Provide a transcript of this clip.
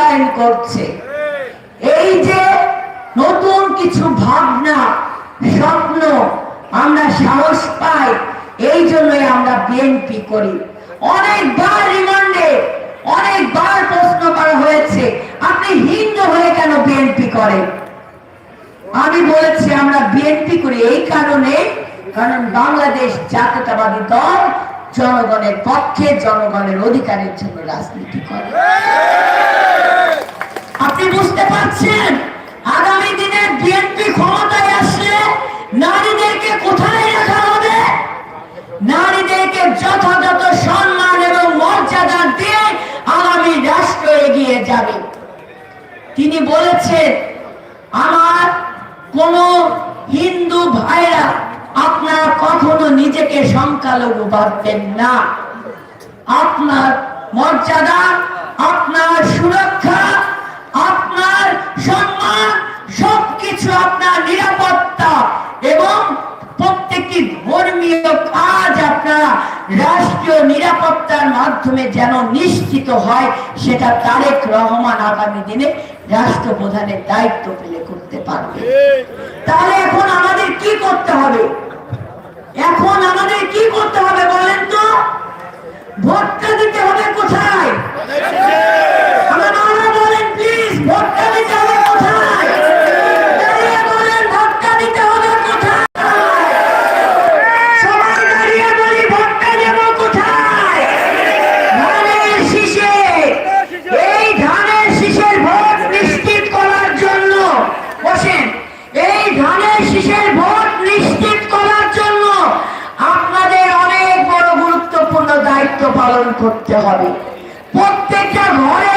মূল্যায়ন করছে। এই যে নতুন কিছু ভাবনা, স্বপ্ন, আমরা সাহস পাই, এই জন্যই আমরা বিএনপি করি। অনেকবার রিমান্ডে, অনেকবার প্রশ্ন করা হয়েছে, আপনি হিন্দু হয়ে কেন বিএনপি করেন? আমি বলেছি, আমরা বিএনপি করি এই কারণে, কারণ বাংলাদেশ জাতীয়তাবাদী দল জনগণের পক্ষে জনগণের অধিকারের জন্য রাজনীতি করে। আপনি বুঝতে পারছেন? আগামী দিনে বিএনপি ক্ষমতায় আসলে নারীদেরকে কোথায় রাখা হবে? নারীদেরকে যথাযথ সম্মান এবং মর্যাদা দিয়ে আগামী রাষ্ট্র এগিয়ে যাবে। তিনি বলেছেন, আমার কোন হিন্দু ভাইরা সংখ্যালঘু ভাববেন না। আপনার মর্যাদা, আপনার সুরক্ষা, আপনার সম্মান, সবকিছু আপনার নিরাপত্তা এবং প্রত্যেকটি ধর্মীয় কাজ আপনারা রাষ্ট্রীয় নিরাপত্তার মাধ্যমে যেন নিশ্চিত হয়, সেটা তারেক রহমান আগামী দিনে রাষ্ট্রপ্রধানের দায়িত্ব পেলে করতে পারবে। তাহলে এখন আমাদের কি করতে হবে? এখন আমাদের কি করতে হবে বলেন তো ভোটটা দিতে হবে কোথায়? এই ধানের শীষের ভোট নিশ্চিত করার জন্য বসেন। এই ধানের শীষের ভোট নিশ্চিত করার জন্য আপনাদের অনেক বড় গুরুত্বপূর্ণ দায়িত্ব পালন করতে হবে। প্রত্যেকটা ঘরে